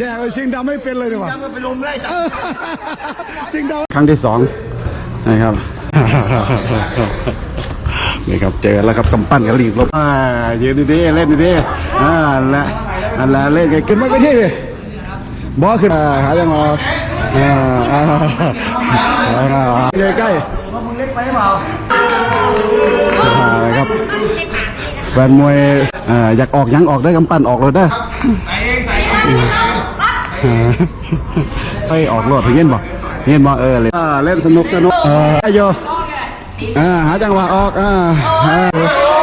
แย่เลยชิงดำไม่เป็นเลยดีกว่าจำก็ไปลุมไล่จับชิงดำครั้งที่สองนะครับ นี่ครับเจอแล้วครับกำปั้นกับหลีกลบอ่ายืนดีๆเล่นดีๆอ่าและอันละเล่นไงขึ้นมาไปที่บอสขึ้นอ่าหาจังหวะอ่าอ่าอ่าใกล้ๆมึงเล็กไปหรือเปล่าอ่านะครับแฟนมวยอ่าอยากออกยังออกได้กำปั้นออกเลยได้ ไปออกรถไปเย็นบ่เย็นบ่เออเลยอ่าเล่นสนุกสนุกเออไอโยอ่าหาจังหวะออกอ่าอ่า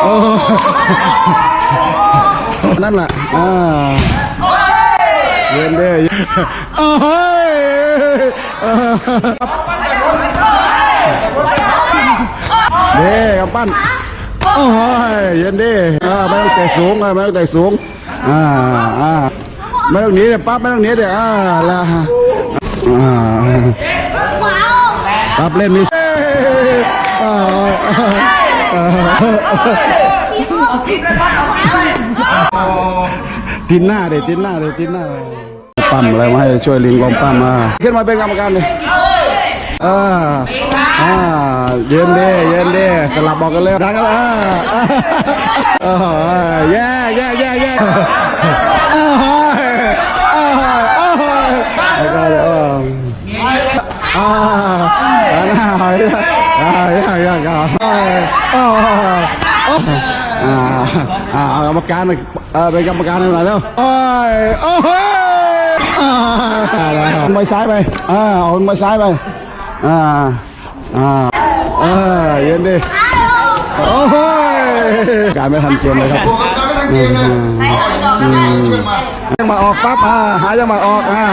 โอ้นั่นแหละอ่าเย็นเด้อโอ้ยเด้กำปั้นโอ้ยเย็นดิอ่าไม่ต้องเตะสูงอะไม่ต้องเตะสูงอ่าอ่า ไม่ต้องหนีเดี๋ยวปั๊บไม่ต้องหนีเดี๋ยวอ่าล้วอ่าปั๊บเล่นนี่อ่าอ่าตินหน้าเดี๋ยวตินหน้าเดี๋ยวตินหน้าปั๊มอะไรมาให้ช่วยลิงกองปั๊มมาขึ้นมาเป็นกรรมการเลยอ่าอ่าเย็นเดิเย็นเดิสลับบอกกันเลยดังกันอ่าอ่าอ่าแย่แย่แย่แย่ rồi rồi. Rồi. Rồi rồi à, à à gặp một cái này à bên gặp một cái này là đâu ôi ôi à, mới sái bay à ông mới sái bay à à. À yên đi. Ôi cái mới thành chuyện này không? ยังมาออกปั๊บอ่าหายังมาออกอ่า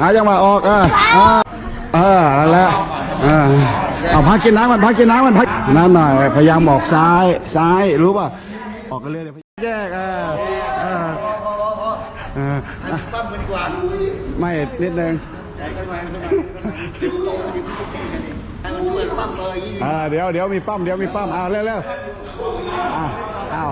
หายังมาออกอ่าอ่านั่นแหละ เอาพักกินน้ำมันพักกินน้ำมันพักน้ำหน่อยพยายามออกซ้ายซ้ายรู้ป่ะออกกันเรื่อยๆแยกอ่าอ่าอ่าปั้มกันดีกว่าไม่นิดนึง ให้มันช่วยปั้มเลยยิ่งอ่าเดี๋ยวเดี๋ยวมีปั้มเดี๋ยวมีปั้มอ่าเร็วเร็วอ่าเอา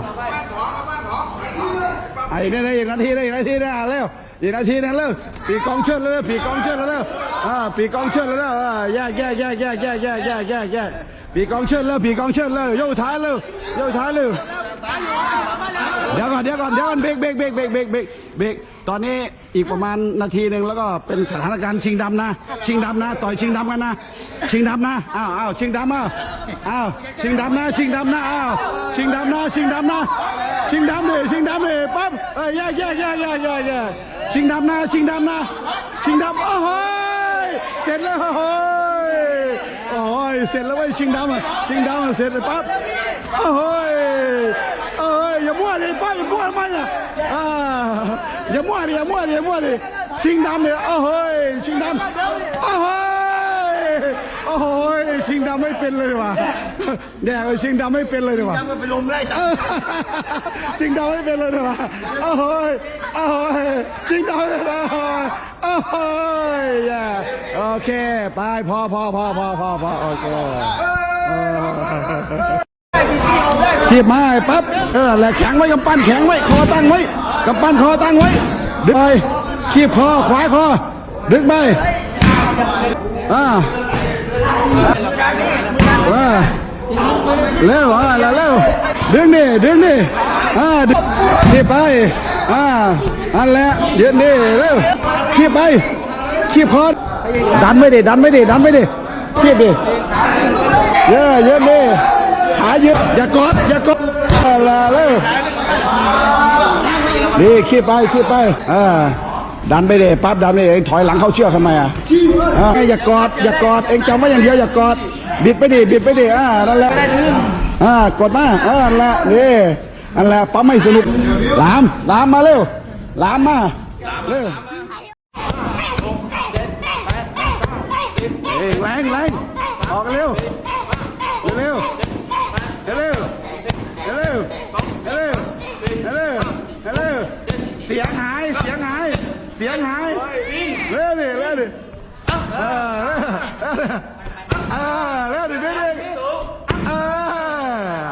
อ่าอีกนิดนึงอีกนาทีนึงอีกนาทีนึงอ่าเร็วอีกนาทีนึงเร็วปีกองเชิดเร็วปีกองเชิดเร็วอ่าปีกองเชิดเร็วอ่าแยกแยกแยกแยกแยกแยกแยกแยกแยกปีกองเชิดเร็วปีกองเชิดเร็วโยกท้ายเร็วโยกท้ายเร็ว เดี๋ยวก่อนเดี๋ยวก่อนเดี๋ยวก่อนเบรกเบรกเบรกเบรกเบรกเบรกเบรกตอนนี้อีกประมาณนาทีหนึ่งแล้วก็เป็นสถานการณ์ชิงดำนะ ชิงดำนะ ต่อยชิงดำกันนะ ชิงดำนะอ้าวอ้าวชิงดำอะอ้าวชิงดำนะ ชิงดำนะอ้าวชิงดำนะ ชิงดำนะ ชิงดำเลยชิงดำเลยปั๊บเอ้ยแยกแยกแยกแยกแยกแยกชิงดำนะ ชิงดำนะ ชิงดำโอ้โหยเสร็จแล้วโอ้โหยโอ้โหยเสร็จแล้วเว้ชิงดำอะชิงดำอะเสร็จเลยปั๊บโอ้โหย ya muore, padre, muore, madre. Ah, ya muore, ya muore, ya muore. Xin đam này, ôi, xin đam. Ôi, ôi, xin đam ไม่เป็นเลยว่ะแดกเลยชิงดำไม่เป็นเลยว่ะไปลมไล่ชิงดำไม่เป็นเลยว่ะโอ้ยโอ้ยชิงดำไม่เป็นเลยโอ้ยโอเค ไปพอพอพอพอพอพอโอเค เออขีบมาไอ้ปั๊บเออแหละแข็งไว้กำปั้นแข็งไว้คอตั้งไว้กำปั้นคอตั้งไว้ดึงไปขีบคอขวาคอดึงไปอ่าอ่าเร็วอ่าแล้วเร็วดึงดิดึงดิอ่าดึงขีบไปอ่าอันแหละยืนดิเร็วขีบไปขีบคอดันไม่ดิดันไม่ดิดันไม่ดิขีบดิเยอะเยอะดิาเยอะอย่ากดอย่ากดอะไรเร็วดีขี้ไปขี้ไปอ่าดันไปดิปั๊บดันไปเองถอยหลังเข้าเชือกทำไมอะอ่าอย่ากอดอย่ากอดเองจำไว้อย่างเดียวอย่ากอดบิดไปดิบิดไปดิอ่านั่นแหละอ่ากดมาอ่านั่นแหละนี่นั่นแหละปั๊มไม่สนุกลามลามมาเร็วลามมาเร็วเอ้ยแรงแรงออกกันเร็วเร็ว เร็วเร็วเร็วเร็วเร็วเสียงหาย เสียงหาย เสียงหายเร็วดิเร็วดิเออเออเร็วดิเร็วดิเออ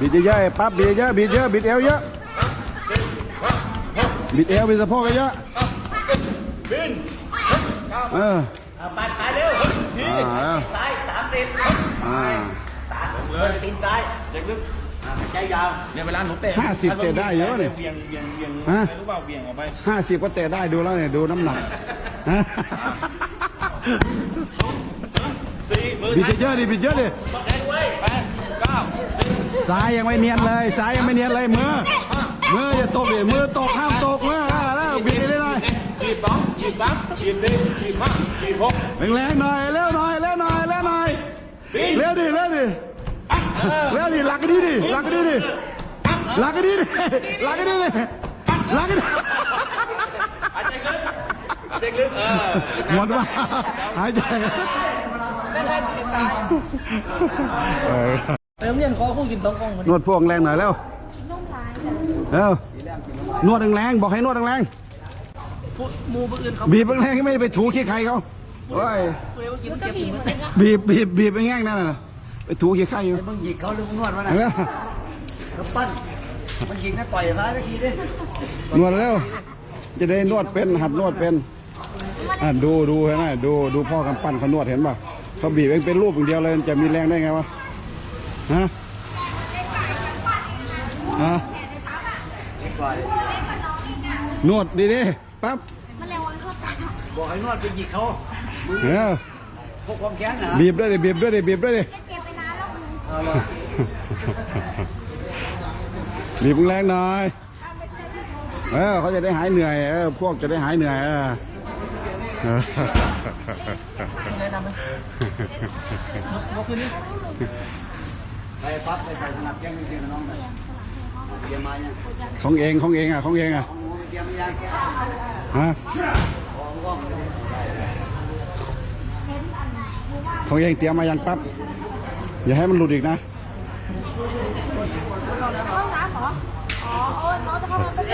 บิดเยอะๆปั๊บบิดเยอะบิดเยอะบิดเอวเยอะบิดเอวบิดสะโพกเยอะเออไปไปเร็ว อ่า ซ้ายสามสิบอ่า สามเลยตีนซ้ายเด็กลึกใจยาวเนี่ยเวลาหนูเตะห้าสิบเตะได้เยอะเนี่ยเวียงเวียงเวียงฮะไม่รู้เปล่าเวียงออกไปห้าสิบก็เตะได้ดูแล้วเนี่ยดูน้ำหนักฮะสี่มือบิดเยอะดิบิดเยอะดิได้ไว้แปดเก้าซ้ายยังไม่เนียนเลยซ้ายยังไม่เนียนเลยมือมืออย่าตกดิมือตกห้ามตกมืออ่าแล้วบิดได้เลยขีดสอง ขีดสามขีดสี่ขีดห้าขีดหกแรงๆหน่อยเร็วหน่อยเร็วหน่อยเร็วหน่อยเร็วดิเร็วดิเร็วดิหลักกันดิดิหลักกันดิดิหลักกันดิดิหลักกันดิดิหลักกันดิเด็กลึกเออหมดว่าหายใจเออเติมเรียนขอคู่กินต้องกล้องมันนวดพวงแรงหน่อยเร็วเร็วนวดแรงๆบอกให้นวดแรง พูดมูผู้อื่นเขาๆบีบแรงๆไม่ได้ไปถูขี้ใครเขาโอ้ยเพื่อว่ากินเก็บกินมันบีบบีบบีบไปแง่งนั่นน่ะไปถูขี้ใครอยู่มึงหยิกเขาหรือมึงนวดวะเห็นนะไหมเขาปั้นมันหยิกนะต่อยซ้ายสักทีดินวดเร็วจะได้นวดเป็นหัดนวดเป็นอะดูดูเห็นไหมดูดูพ่อกำปั้นเขานวดเห็นป่ะเขาบีบเองเป็นรูปอย่างเดียวเลยจะมีแรงได้ไงวะฮะฮะเล็กกว่าดินวดดีๆ ปั๊บมันเร็ววันเข้าตาบอกให้นวดไปหยิกเขามึงเออพวกความแค้นนะบีบด้วยดิบีบด้วยดิบีบด้วยดิเจ็บไปนานแล้วมึงเอาเลยบีบแรงหน่อยเออเขาจะได้หายเหนื่อยเออพวกจะได้หายเหนื่อยเออเออแนะนำไหมยกขึ้นนี่ไปปั๊บไปใส่ถนัดแก้มจริงๆนะน้องนะเตรียมมายังของเองของเองอะของเองอะ ของหนูเตรียมยังฮะของก็ของเองเตรียมมายังปั๊บอย่าให้มันหลุดอีกนะห้องน้ำเหรอ อ๋อโอ้ยน้องจะเข้ามาเป็น